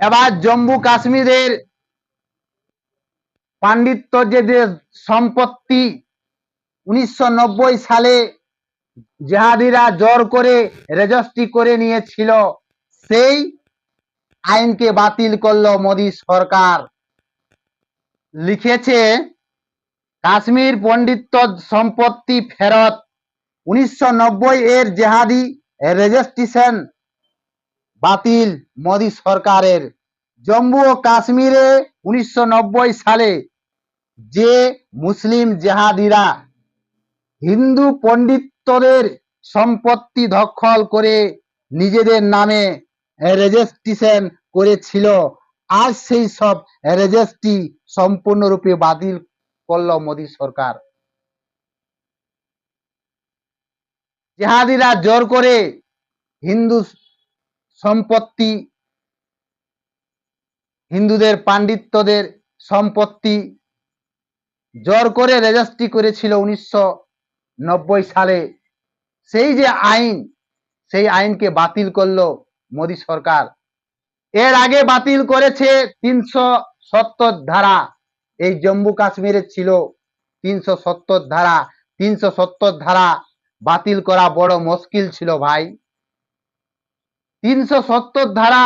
এবার জম্মু কাশ্মীরের পাণ্ডিত্য যে সম্পত্তি উনিশশো নব্বই সালে জেহাদিরা জোর করে রেজিস্ট্রি করে নিয়েছিল, সেই আইনকে বাতিল করল মোদী সরকার। লিখেছে, কাশ্মীর পণ্ডিত্য সম্পত্তি ফেরত। উনিশশো নব্বই এর জেহাদি রেজিস্ট্রেশন বাতিল মোদি সরকারের। জম্মু ও কাশ্মীরে উনিশশো নব্বই সালে যে মুসলিম জেহাদিরা হিন্দু পণ্ডিতদের সম্পত্তি দখল করে নিজেদের নামে রেজিস্ট্রেশন করেছিল, আজ সেই সব রেজিস্ট্রি সম্পূর্ণরূপে বাতিল করল মোদী সরকার। জেহাদিরা জোর করে হিন্দু সম্পত্তি, হিন্দুদের পাণ্ডিত্যদের সম্পত্তি জোর করে রেজিস্ট্রি করেছিল উনিশশো নব্বই সালে। সেই যে আইন, সেই আইনকে বাতিল করল মোদী সরকার। এর আগে বাতিল করেছে তিনশো সত্তর ধারা। এই জম্মু কাশ্মীরে ছিল তিনশো সত্তর ধারা। তিনশো সত্তর ধারা বাতিল করা বড় মুশকিল ছিল ভাই। তিনশো সত্তর ধারা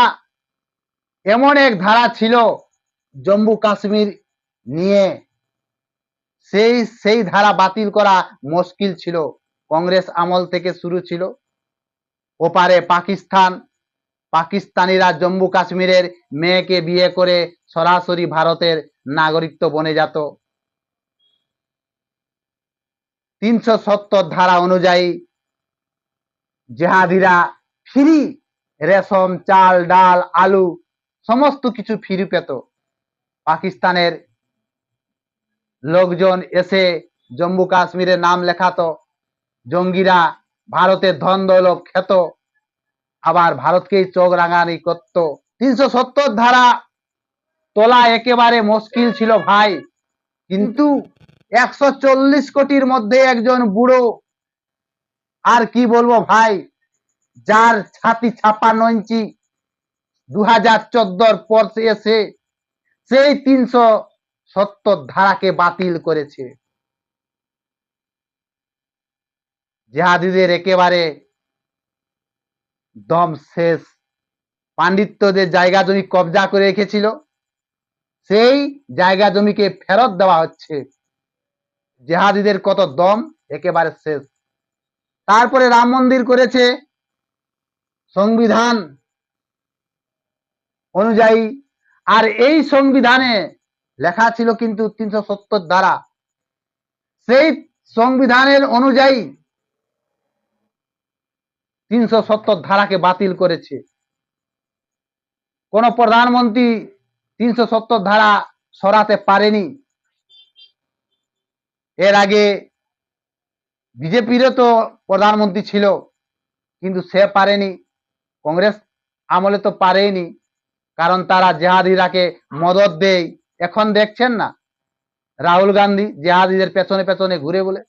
এমন এক ধারা ছিল জম্মু কাশ্মীর নিয়ে। সেই সেই ধারা বাতিল করা মুশকিল ছিল। কংগ্রেস আমল থেকে শুরু ছিল। ওপারে পাকিস্তান, পাকিস্তানিরা জম্মু কাশ্মীরের মেয়েকে বিয়ে করে সরাসরি ভারতের নাগরিকত্ব বনে যেত। তিনশো সত্তর ধারা অনুযায়ী জেহাদিরা ফ্রি রেশম, চাল, ডাল, আলু, সমস্ত কিছু ফ্রি পেত। পাকিস্তানের লোকজন এসে জম্মু কাশ্মীরে নাম লেখাতো। জঙ্গিরা ভারতের ধন দৌলত খেত। আবার ভারতকেই চোখ রাঙানি করত। তিনশো সত্তর ধারা তোলা একেবারে মুশকিল ছিল ভাই। কিন্তু একশো চল্লিশ কোটির মধ্যে একজন বুড়ো। আর কি বলব ভাই? যার ছাতি ছাপান্ন ইঞ্চি দু হাজার চোদ্দর পর এসে সেই তিনশো সত্তর ধারাকে বাতিল করেছে। জেহাদিদের একেবারে দম শেষ। পাণ্ডিত্যদের জায়গা জমি কবজা করে রেখেছিল। সেই জায়গা জমিকে ফেরত দেওয়া হচ্ছে। জেহাদিদের কত দম? একেবারে শেষ। তারপরে রাম মন্দির করেছে। সংবিধান অনুযায়ী, আর এই সংবিধানে লেখা ছিল কিন্তু তিনশো সত্তর দ্বারা। সেই সংবিধানের অনুযায়ী তিনশো সত্তর ধারাকে বাতিল করেছে। কোন প্রধানমন্ত্রী তিনশো সত্তর ধারা সরাতে পারেনি। এর আগে বিজেপিরও তো প্রধানমন্ত্রী ছিল, কিন্তু সে পারেনি। কংগ্রেস আমলে তো পারেনি কারণ তারা জেহাদিরাকে মদত দেয়। এখন দেখছেন না, রাহুল গান্ধী জেহাদিদের পেছনে পেছনে ঘুরে বলে,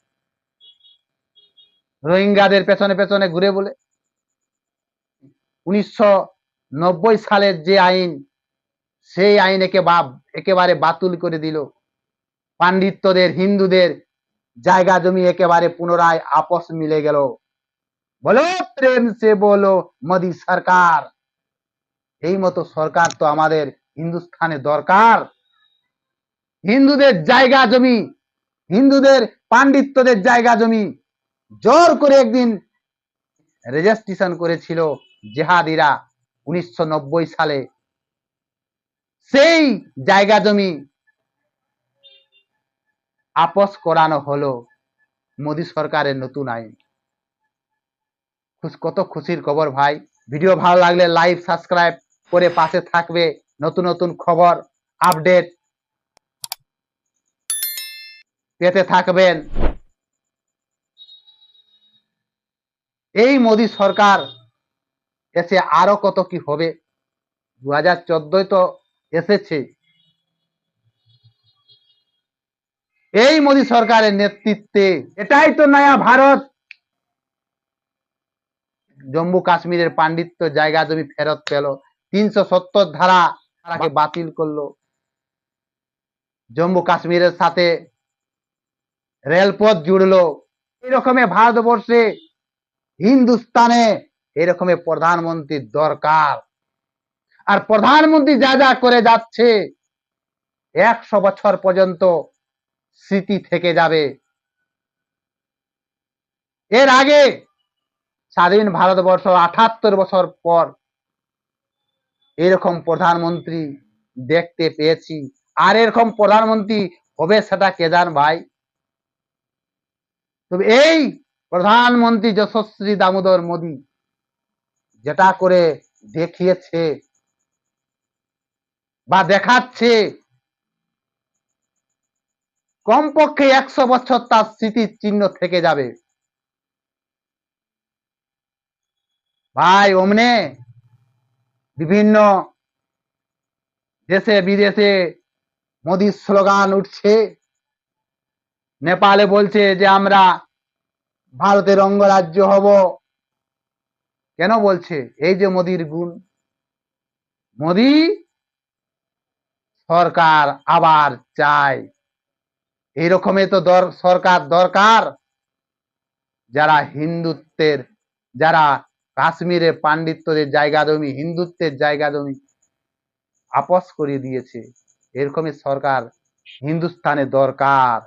রোহিঙ্গাদের পেছনে পেছনে ঘুরে বলে। উনিশশো নব্বই সালের যে আইন, সেই আইন একে একেবারে বাতিল করে দিল। পাণ্ডিত্যদের, হিন্দুদের জায়গা জমি একেবারে পুনরায় আপস মিলে গেল। বলো প্রেম সে বলো মোদী সরকার। এই মতো সরকার তো আমাদের হিন্দুস্থানে দরকার। হিন্দুদের জায়গা জমি, হিন্দুদের পাণ্ডিত্যদের জায়গা জমি, জোর করে একদিন রেজিস্ট্রেশন করেছিল জেহাদিরা উনিশশো নব্বই সালে। সেই জায়গা জমি আপস করানো হলো মোদী সরকারের নতুন আইন। কত খুশির খবর ভাই। ভিডিও ভালো লাগলে লাইভ সাবস্ক্রাইব করে পাশে থাকবে নতুন নতুন খবর আপডেট পেতে থাকবেন। এই মোদী সরকার এসে আরও কত কি হবে? দু হাজার চোদ্দই তো এসেছে। এই মোদী সরকারের নেতৃত্বে, এটাই তো নয়া ভারত। জম্মু কাশ্মীরের পাণ্ডিত্য জায়গা জমি ফেরত পেল। তিনশো সত্তর ধারা ধারাকে বাতিল করল। জম্মু কাশ্মীরের সাথে রেলপথ জুড়লো। এরকমে ভারতবর্ষে হিন্দুস্তানে এরকমের প্রধানমন্ত্রীর দরকার। আর প্রধানমন্ত্রী যা যা করে যাচ্ছে একশো বছর পর্যন্ত স্মৃতি থেকে যাবে। এর আগে স্বাধীন ভারতবর্ষ আঠাত্তর বছর পর এরকম প্রধানমন্ত্রী দেখতে পেয়েছি। আর এরকম প্রধানমন্ত্রী হবে সেটা কে জান ভাই? তবে এই প্রধানমন্ত্রী যশস্বী দামোদর মোদী যেটা করে দেখিয়েছে বা দেখাচ্ছে, কমপক্ষে একশো বছর তার স্মৃতির চিহ্ন থেকে যাবে। ভাই, অমনে বিভিন্ন দেশে, বিদেশে মোদির স্লোগান উঠছে। নেপালে বলছে যে, আমরা ভারতের অঙ্গরাজ্য হব। কেন বলছে? এই যে মোদির গুণ। মোদি সরকার আবার চায়। এইরকমই তো সরকার দরকার। যারা হিন্দুত্বের, যারা কাশ্মীরে পাণ্ডিত্যদের জায়গা জমি হিন্দুত্বের জায়গা জমি আপস করিয়ে দিয়েছে। এরকমই সরকার হিন্দুস্থানে দরকার।